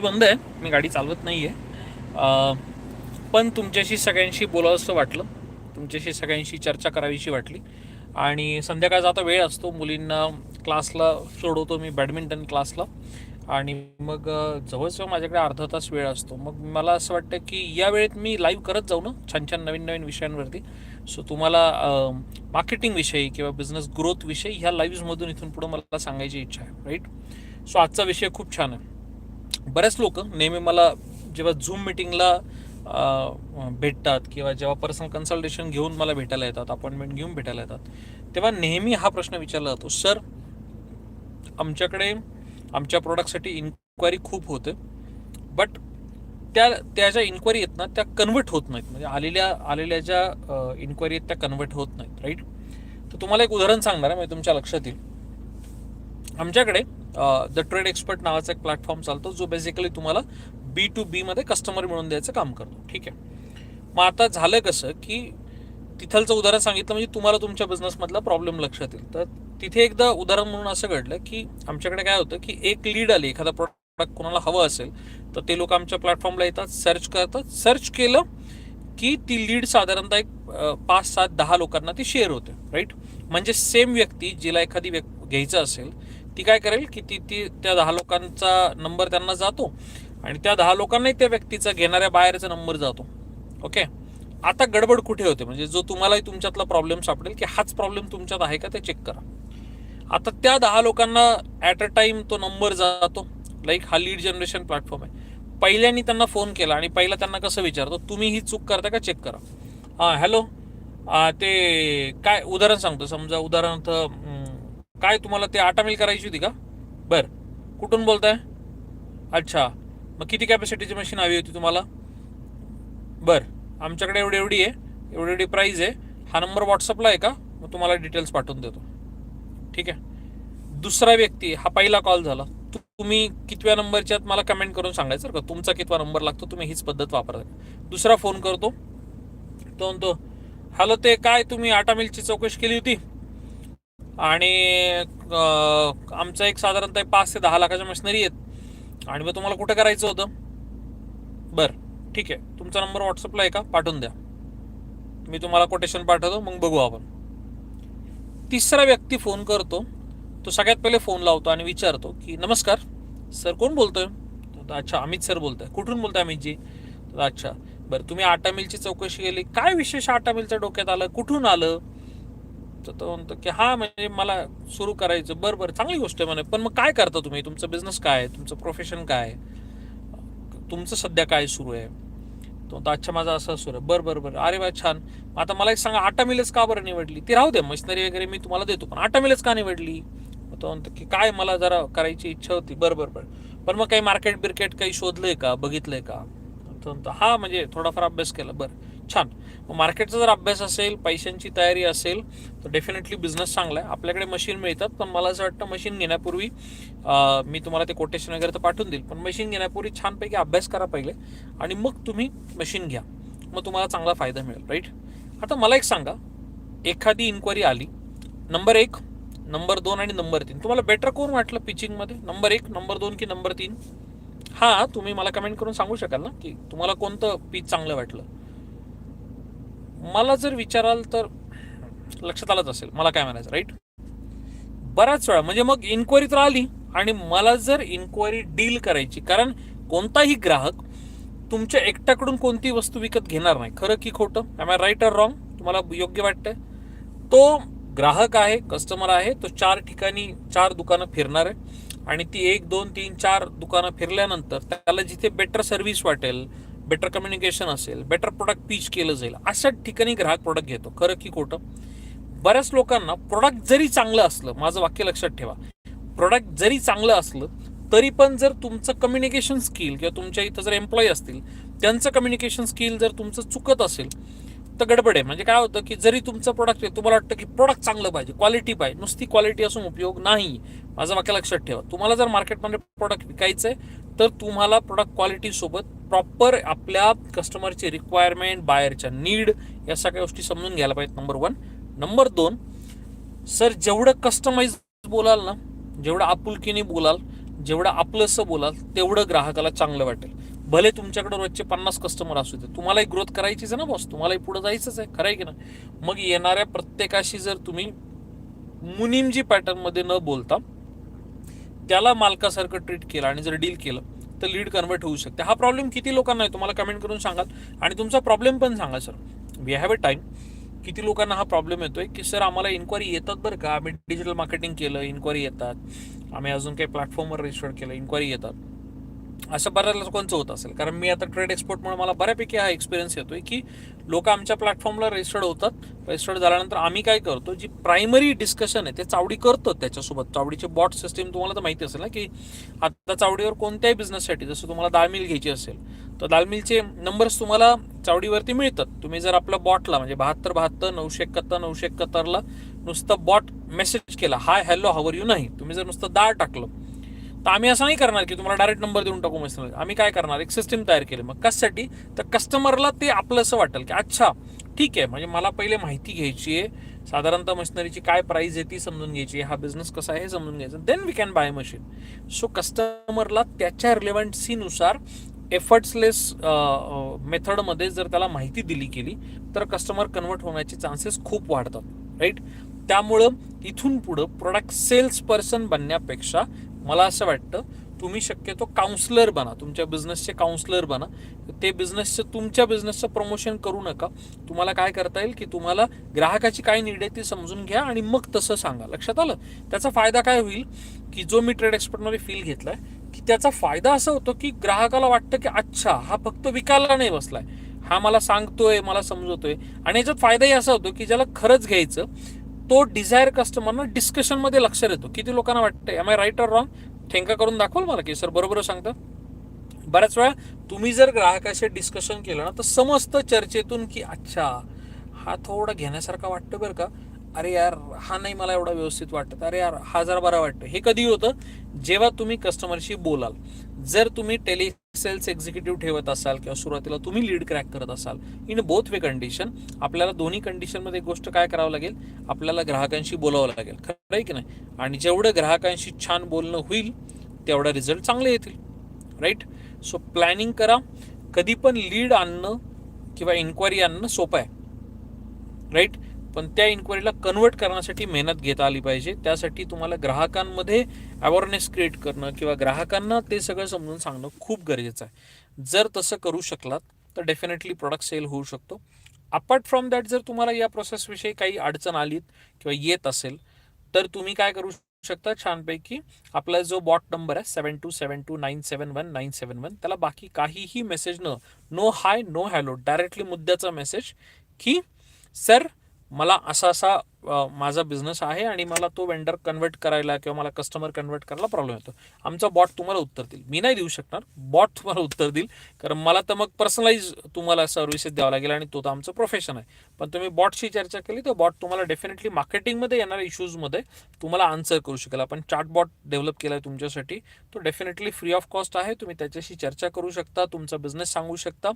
बंद आहे. मी गाडी चालवत नाही आहे पण तुमच्याशी सगळ्यांशी बोलावंसं वाटलं. तुमच्याशी सगळ्यांशी चर्चा करावीशी वाटली. आणि संध्याकाळचा आता वेळ असतो. मुलींना क्लासला सोडवतो मी बॅडमिंटन क्लासला. आणि मग जवळजवळ माझ्याकडे अर्धा तास वेळ असतो. मग मला असं वाटतं की या वेळेत मी लाईव्ह करत जाऊ ना छान छान नवीन नवीन विषयांवरती. सो तुम्हाला मार्केटिंग विषयी किंवा बिझनेस ग्रोथ विषयी ह्या लाईव्हमधून इथून पुढं मला सांगायची इच्छा आहे राईट सो आजचा विषय खूप छान आहे. बरेच लोक नेहमी मला जेव्हा झूम मिटिंगला भेटतात किंवा जेव्हा पर्सनल कन्सल्टेशन घेऊन मला भेटायला येतात अपॉइंटमेंट घेऊन भेटायला येतात तेव्हा नेहमी हा प्रश्न विचारला जातो सर आमच्याकडे आमच्या प्रोडक्टसाठी इन्क्वायरी खूप होते बट त्या त्या ज्या इन्क्वायरी आहेत ना त्या कन्वर्ट होत नाहीत. म्हणजे आलेल्या आलेल्या ज्या इन्क्वायरी आहेत त्या कन्वर्ट होत नाहीत राईट तर तुम्हाला एक उदाहरण सांगणार आहे म्हणजे तुमच्या लक्षात येईल. आमच्याकडे द ट्रेड एक्सपर्ट नावाचा एक प्लॅटफॉर्म चालतो जो बेसिकली तुम्हाला बी टू बी मध्ये कस्टमर मिळवून द्यायचं काम करतो. ठीक आहे? मग आता झालं कसं की तिथलचं उदाहरण सांगितलं म्हणजे तुम्हाला तुमच्या बिझनेसमधला प्रॉब्लेम लक्षात येईल. तर तिथे एकदा उदाहरण म्हणून असं घडलं की आमच्याकडे काय होतं की एक लीड आली एखादा प्रोडक्ट कोणाला हवं असेल तर ते लोक आमच्या प्लॅटफॉर्मला येतात सर्च करतात. सर्च केलं की ती लीड साधारणतः एक पाच सात दहा लोकांना ती शेअर होते राईट म्हणजे सेम व्यक्ती जिला एखादी व्यक्ती घ्यायचं असेल ती काय करेल की ती ती त्या दहा लोकांचा नंबर त्यांना जातो आणि त्या दहा लोकांनाही त्या व्यक्तीचा घेणाऱ्या बाहेरचा नंबर जातो. ओके आता गडबड कुठे होते? म्हणजे जो तुम्हालाही तुमच्यातला प्रॉब्लेम सापडेल की हाच प्रॉब्लेम तुमच्यात आहे का ते चेक करा. आता त्या दहा लोकांना ॲट अ टाइम तो नंबर जातो. लाईक हा लीड जनरेशन प्लॅटफॉर्म आहे. पहिल्यांनी त्यांना फोन केला आणि पहिला त्यांना कसं विचारतो? तुम्ही ही चूक करता का? चेक करा. हां हॅलो ते काय उदाहरण सांगतो. समजा उदाहरणार्थ काय तुम्हाला ते आटा मिल करायची होती का? बरं. कुठून बोलताय? अच्छा. मग किती कॅपॅसिटीची मशीन हवी होती तुम्हाला? बरं. आमच्याकडे एवढी एवढी आहे. एवढी एवढी प्राईज आहे. हा नंबर व्हॉट्सअपला आहे का? मग तुम्हाला डिटेल्स पाठवून देतो. ठीक आहे? दुसरा व्यक्ती हा पहिला कॉल झाला. तुम्ही कितव्या नंबरच्यात मला कमेंट करून सांगायचं का? तुमचा कितवा नंबर लागतो? तुम्ही हीच पद्धत वापरा. दुसरा फोन करतो. तो म्हणतो हॅलो ते काय तुम्ही आटा मिलची चौकशी केली होती? आणि आमचं एक साधारणतः पाच ते दहा लाखाच्या मशिनरी आहेत. आणि मग तुम्हाला कुठं करायचं होतं? बरं ठीक आहे. तुमचा नंबर व्हॉट्सअपला आहे का? पाठवून द्या. मी तुम्हाला कोटेशन पाठवतो मग बघू आपण. तिसरा व्यक्ती फोन करतो. तो सगळ्यात पहिले फोन लावतो आणि विचारतो की नमस्कार सर कोण बोलतोय? अच्छा अमित सर बोलताय. कुठून बोलताय अमितजी? अच्छा बरं तुम्ही आटा मिलची चौकशी केली. काय विशेष आटा मिलच्या डोक्यात आलं? कुठून आलं? तर तो म्हणतो की हा म्हणजे मला सुरू करायचं. बरं बरं चांगली गोष्ट आहे म्हणे. पण मग काय करता तुम्ही? तुमचं बिझनेस काय आहे? तुमचं प्रोफेशन काय आहे? तुमचं सध्या काय सुरू आहे? तो म्हणतो अच्छा माझं असं सुरू आहे. बरं बरं बरं. अरे वा छान. मग आता मला एक सांगा आटा मिलच का बरं निवडली? ती राहू द्या. मशिनरी वगैरे मी तुम्हाला देतो. पण आटा मिलच का निवडली? तो म्हणतो की काय मला जरा करायची इच्छा होती. बरं बरं बरं. पण मग काही मार्केट बिर्केट काही शोधलंय का? बघितलंय का? तो म्हणतो हा म्हणजे थोडाफार अभ्यास केला. बरं छान. मार्केटचा जर अभ्यास असेल पैशांची तयारी असेल तर डेफिनेटली बिझनेस चांगला आहे. आपल्याकडे मशीन मिळतात पण मला असं वाटतं मशीन घेण्यापूर्वी मी तुम्हाला ते कोटेशन वगैरे तर पाठवून देईल पण मशीन घेण्यापूर्वी छानपैकी अभ्यास करा पहिले आणि मग तुम्ही मशीन घ्या. मग तुम्हाला चांगला फायदा मिळेल राईट आता मला एक सांगा एखादी इन्क्वायरी आली नंबर एक नंबर दोन आणि नंबर तीन. तुम्हाला बेटर कोण वाटलं पिचिंगमध्ये नंबर एक नंबर दोन की नंबर तीन? हां तुम्ही मला कमेंट करून सांगू शकाल ना की तुम्हाला कोणतं पीच चांगलं वाटलं? मला जर विचाराल तर लक्षात आलंच असेल. मला काय म्हणायचं राईट बराच वेळा म्हणजे मग इन्क्वायरी तर आली आणि मला जर इन्क्वायरी डील करायची कारण कोणताही ग्राहक तुमच्या एकट्याकडून कोणती वस्तू विकत घेणार नाही. खरं की खोटं? आय राईट आर रॉंग तुम्हाला योग्य वाटतंय? तो ग्राहक आहे कस्टमर आहे तो चार ठिकाणी चार दुकानं फिरणार आहे. आणि ती एक दोन तीन चार दुकानं फिरल्यानंतर त्याला जिथे बेटर सर्व्हिस वाटेल बेटर कम्युनिकेशन असेल बेटर प्रोडक्ट पीच केलं जाईल अशा ठिकाणी ग्राहक प्रोडक्ट घेतो. खरं की खोटं? बऱ्याच लोकांना प्रोडक्ट जरी चांगलं असलं माझं वाक्य लक्षात ठेवा. प्रोडक्ट जरी चांगलं असलं तरी पण जर तुमचं कम्युनिकेशन स्किल किंवा तुमच्या इथं जर एम्प्लॉई असतील त्यांचं कम्युनिकेशन स्किल जर तुमचं चुकत असेल तर गडबड आहे. म्हणजे काय होतं की जरी तुमचं प्रोडक्ट आहे तुम्हाला वाटतं की प्रोडक्ट चांगलं पाहिजे क्वालिटी पाहिजे नुसती क्वालिटी असून उपयोग नाही. माझं वाक्य लक्षात ठेवा. तुम्हाला जर मार्केटमध्ये प्रोडक्ट विकायचं आहे तर तुम्हाला प्रोडक्ट क्वालिटीसोबत प्रॉपर आपल्या कस्टमरची रिक्वायरमेंट बाहेरच्या नीड या सगळ्या गोष्टी समजून घ्यायला पाहिजेत नंबर वन नंबर दोन सर जेवढं कस्टमाइज बोलाल ना जेवढं आपुलकीने बोलाल जेवढं आपलंसं बोलाल तेवढं ग्राहकाला चांगलं वाटेल. भले तुमच्याकडे रोजचे पन्नास कस्टमर असू दे तुम्हालाही ग्रोथ करायचीच आहे ना बॉस तुम्हालाही पुढे जायचंच आहे खरं आहे की नाही? मग येणाऱ्या प्रत्येकाशी जर तुम्ही मुनिमजी पॅटर्नमध्ये न बोलता त्याला मालकासारखं ट्रीट केलं आणि जर डील केलं तर लीड कन्वर्ट होऊ शकते. हा प्रॉब्लेम किती लोकांना आहे? तुम्हाला कमेंट करून सांगाल. आणि तुमचा प्रॉब्लेम पण सांगा sir we have a time किती लोकांना हा प्रॉब्लेम येतोय? की सर आम्हाला इन्क्वायरी येतात बरं का? आम्ही डिजिटल मार्केटिंग केलं इन्क्वायरी येतात. आम्ही अजून काही प्लॅटफॉर्मवर रजिस्टर केलं इन्क्वायरी येतात. असं बऱ्याच लोकांचं होत असेल. कारण मी आता ट्रेड एक्सपोर्टमुळे मला बऱ्यापैकी हा एक्सपिरियन्स येतोय की लोक आमच्या प्लॅटफॉर्मला रजिस्टर्ड होतात. रजिस्टर्ड झाल्यानंतर आम्ही काय करतो जी प्रायमरी डिस्कशन आहे ते चावडी करतो त्याच्यासोबत. चावडीचे बॉट सिस्टीम तुम्हाला तर माहिती असेल ना की आता चावडीवर कोणत्याही बिझनेससाठी जसं तुम्हाला दाळमिल घ्यायची असेल तर दालमिलचे नंबर्स तुम्हाला चावडीवरती मिळतात. तुम्ही जर आपल्या बॉटला म्हणजे बहात्तर बहात्तर नऊशे एकाहत्तर नऊशे एकाहत्तरला नुसतं बॉट मेसेज केला हाय हॅलो हवर यू नाही. तुम्ही जर नुसतं दाळ टाकलं तर आम्ही असं नाही करणार की तुम्हाला डायरेक्ट नंबर देऊन टाकू मेसेज आम्ही काय करणार? एक सिस्टीम तयार केली. मग कशासाठी? तर कस्टमरला ते आपलं असं वाटेल की अच्छा ठीक आहे. म्हणजे मला पहिले माहिती घ्यायची आहे. साधारणतः मशिनरीची काय प्राइस आहे ती समजून घ्यायची हा बिझनेस कसा आहे हे समजून घ्यायचं. Then we can buy machine so कस्टमरला त्याच्या रिलेव्हन्सीनुसार एफर्ट्सलेस मेथडमध्ये जर त्याला माहिती दिली गेली तर कस्टमर कन्वर्ट होण्याचे चान्सेस खूप वाढतात. राईट त्यामुळं इथून पुढं प्रोडक्ट सेल्स पर्सन बनण्यापेक्षा मला असं वाटतं तुम्ही शक्यतो काउन्सलर बना तुमच्या बिझनेसचे काउन्सलर बना. ते बिझनेसचं तुमच्या बिझनेसचं प्रमोशन करू नका. तुम्हाला काय करता येईल की तुम्हाला ग्राहकाची काय नीड आहे ती समजून घ्या आणि मग तसं सांगा. लक्षात आलं? त्याचा फायदा काय होईल की जो मी ट्रेड एक्सपर्टमध्ये फील घेतलाय की त्याचा फायदा असा होतो की ग्राहकाला वाटतं की अच्छा हा फक्त विकायला नाही बसलाय. हा मला सांगतोय मला समजवतोय. आणि याच्यात फायदाही असा होतो की ज्याला खरंच घ्यायचं तो डिझायर कस्टमरना डिस्कशनमध्ये लक्षात येतो किती लोकांना वाटतं am I right or wrong ठेंका करून दाखवाल मला की सर बरोबर सांगतं बऱ्याच वेळा तुम्ही जर ग्राहकाशी डिस्कशन केलं ना तर समजतं चर्चेतून की अच्छा हा थोडा घेण्यासारखा वाटतं बरं का. अरे यार हा नाही मला एवढा व्यवस्थित वाटत. अरे यार हा जरा बरा वाटतं. हे कधी होतं जेव्हा तुम्ही कस्टमरशी बोलाल जर तुम्ही टेलिसेल्स एक्झिक्युटिव्ह ठेवत असाल किंवा सुरुवातीला तुम्ही लीड क्रॅक करत असाल इन बोथ वे कंडिशन आपल्याला दोन्ही कंडिशनमध्ये एक गोष्ट काय करावं लागेल? आपल्याला ग्राहकांशी बोलावं लागेल. खरं आहे की नाही? आणि जेवढं ग्राहकांशी छान बोलणं होईल तेवढा रिझल्ट चांगले येतील. राईट सो प्लॅनिंग करा. कधी पण लीड आणणं किंवा इन्क्वायरी आणणं सोपं आहे. राईट पण त्या इन्क्वायरीला कन्वर्ट करण्यासाठी मेहनत घेता आली पाहिजे. त्यासाठी तुम्हाला ग्राहकांमध्ये अवेअरनेस क्रिएट करणं किंवा ग्राहकांना ते सगळं समजून सांगणं खूप गरजेचं आहे. जर तसं करू शकलात तर डेफिनेटली प्रोडक्ट सेल होऊ शकतो. अपार्ट फ्रॉम दॅट जर तुम्हाला या प्रोसेसविषयी काही अडचण आलीत किंवा येत असेल तर तुम्ही काय करू शकता? छानपैकी आपला जो बॉट नंबर आहे seven two seven two nine seven one nine seven one त्याला बाकी काहीही मेसेज न no hi no hello directly मुद्द्याचा message की सर मला असा असा माझा बिझनेस आहे आणि मला तो वेंडर कन्वर्ट करायला किंवा मला कस्टमर कन्वर्ट करायला प्रॉब्लेम येतो. आमचा बॉट तुम्हाला उत्तर देईल. मी नाही देऊ शकणार. बॉट तुम्हाला उत्तर देईल. कारण मला तर मग पर्सनलाइज तुम्हाला सर्व्हिसेस द्यावं लागेल आणि तो तर आमचं प्रोफेशन आहे. पण तुम्ही बॉटशी चर्चा केली तर बॉट तुम्हाला डेफिनेटली मार्केटिंगमध्ये येणाऱ्या इश्यूजमध्ये तुम्हाला आन्सर करू शकेल. आपण चार्ट बॉट डेव्हलप केला आहे तुमच्यासाठी तो डेफिनेटली फ्री ऑफ कॉस्ट आहे. तुम्ही त्याच्याशी चर्चा करू शकता तुमचा बिझनेस सांगू शकता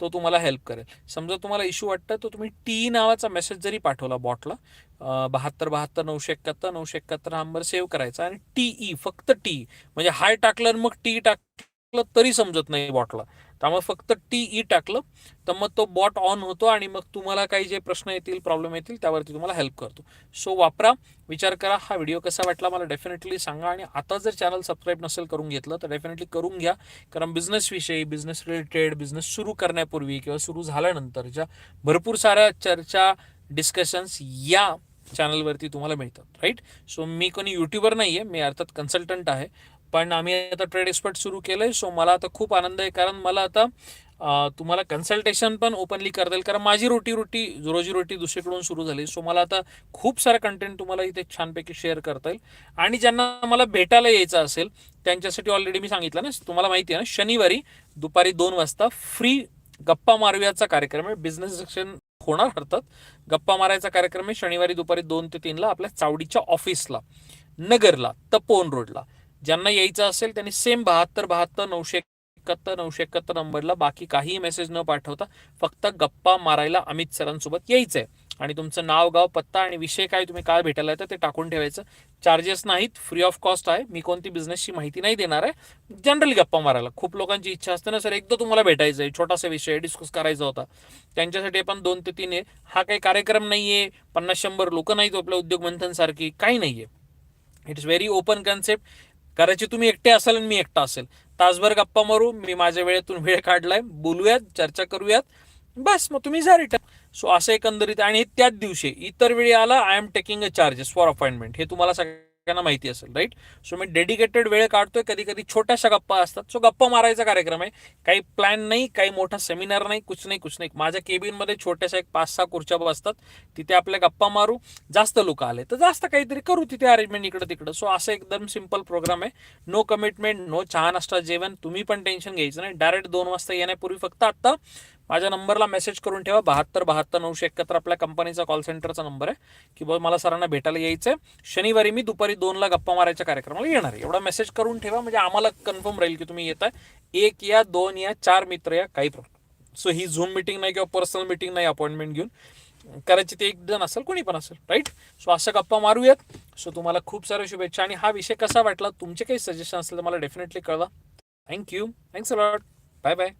तो तुम्हाला हेल्प करेल. समजा तुम्हाला इश्यू वाटतं तर तुम्ही टी नावाचा मेसेज जरी पाठवला बॉटला बहात्तर बहात्तर नऊशे एकाहत्तर नऊशे एकाहत्तर नंबर सेव्ह करायचा. आणि टीई फक्त टी म्हणजे हाय टाकलं मग टी टाकलं तरी समजत नाही बॉटला त्यामुळे फक्त टीई टाकलं तर मग तो बॉट ऑन होतो आणि मग तुम्हाला काही जे प्रश्न येतील प्रॉब्लेम येतील त्यावरती तुम्हाला हेल्प करतो. सो वापरा. विचार करा. हा व्हिडिओ कसा वाटला मला डेफिनेटली सांगा. आणि आता जर चॅनल सबस्क्राईब नसेल करून घेतलं तर डेफिनेटली करून घ्या. कारण बिझनेसविषयी बिझनेस रिलेटेड बिझनेस सुरू करण्यापूर्वी किंवा सुरू झाल्यानंतरच्या भरपूर साऱ्या चर्चा डिस्कशन्स या चॅनलवरती तुम्हाला मिळतात राईट सो मी कोणी युट्यूबर नाही आहे मी अर्थात कन्सल्टंट आहे. पण आम्ही आता ट्रेड एक्सपर्ट सुरू केलं आहे सो मला आता खूप आनंद आहे कारण मला आता तुम्हाला कन्सल्टेशन पण ओपनली करता येईल कारण माझी रोटी रोटी रोजीरोटी दुसरीकडून सुरू झाली. सो मला आता खूप सारा कंटेंट तुम्हाला इथे छानपैकी शेअर करता येईल. आणि ज्यांना मला भेटायला यायचं असेल त्यांच्यासाठी ऑलरेडी मी सांगितलं ना तुम्हाला माहिती आहे ना शनिवारी दुपारी दोन वाजता फ्री गप्पा मारव्याचा कार्यक्रम आहे. बिझनेस सेक्शन होणार अर्थात. गप्पा मारायचा कार्यक्रम आहे शनिवारी दुपारी दोन ते तीनला आपल्या चावडीच्या ऑफिसला नगरला तपोन रोडला. ज्यांना यायचं असेल त्यांनी सेम बहात्तर बहात्तर नऊशे एकाहत्तर नऊशे एकाहत्तर नंबरला बाकी काहीही मेसेज न पाठवता फक्त गप्पा मारायला अमित सरांसोबत यायचंय. आणि तुमचं नाव गाव पत्ता आणि विषय काय तुम्ही काय भेटायला येतं ते टाकून ठेवायचं. चार्जेस नाहीत फ्री ऑफ कॉस्ट आहे. मी कोणती बिझनेसची माहिती नाही देणार आहे. जनरली गप्पा मारायला. खूप लोकांची इच्छा असते ना सर एकदा तुम्हाला भेटायचं आहे छोटासा विषय डिस्कस करायचा होता. त्यांच्यासाठी पण दोन ते तीन आहे. हा काही कार्यक्रम नाही आहे पन्नास शंभर लोक नाहीत आपल्या उद्योग मंथनसारखी काही नाही आहे इट्स व्हेरी ओपन कन्सेप्ट करायची तुम्ही एकटे असाल आणि मी एकटा असेल. तासभर गप्पा मारू. मी माझ्या वेळेतून वेळ काढलाय. बोलूयात चर्चा करूयात. बस मग तुम्ही जा रिटर्न सो असं एकंदरीत आणि त्याच दिवशी इतर वेळी आला I am taking a charges for appointment हे तुम्हाला सगळ्यांना माहिती असेल राईट सो मी डेडिकेटेड वेळ काढतोय कधी कधी छोट्याशा गप्पा असतात. सो गप्पा मारायचा कार्यक्रम आहे. काही प्लॅन नाही काही मोठा सेमिनार नाही कुछ नाही कुछ नाही. माझ्या केबिनमध्ये छोट्याशा एक पाच सहा खुर्च्या असतात तिथे आपल्या गप्पा मारू. जास्त लोक आले तर जास्त काहीतरी करू तिथे अरेंजमेंट इकडं तिकडं सो असं एकदम सिंपल प्रोग्राम आहे. नो कमिटमेंट नो चहा नाश्ता जेवण. तुम्ही पण टेन्शन घ्यायचं नाही. डायरेक्ट दोन वाजता येण्यापूर्वी फक्त आत्ता माझ्या नंबरला मेसेज करून ठेवा. बहात्तर बहात्तर नऊशे एकाहत्तर आपल्या कंपनीचा कॉल सेंटरचा नंबर आहे. की बाबा मला सरांना भेटायला यायचं आहे शनिवारी मी दुपारी दोनला गप्पा मारायच्या कार्यक्रमाला येणार आहे. एवढा मेसेज करून ठेवा. म्हणजे आम्हाला कन्फर्म राहील की तुम्ही येत आहे एक या दोन या चार मित्र या काही प्रॉब्लेम सो ही झूम मिटिंग नाही किंवा पर्सनल मिटिंग नाही अपॉइंटमेंट घेऊन. करायची ते एक जण असेल कोणी पण असेल राईट सो असं गप्पा मारूयात. सो तुम्हाला खूप साऱ्या शुभेच्छा. आणि हा विषय कसा वाटला तुमचे काही सजेशन असेल तर मला डेफिनेटली कळवा. Thank you thanks a lot bye bye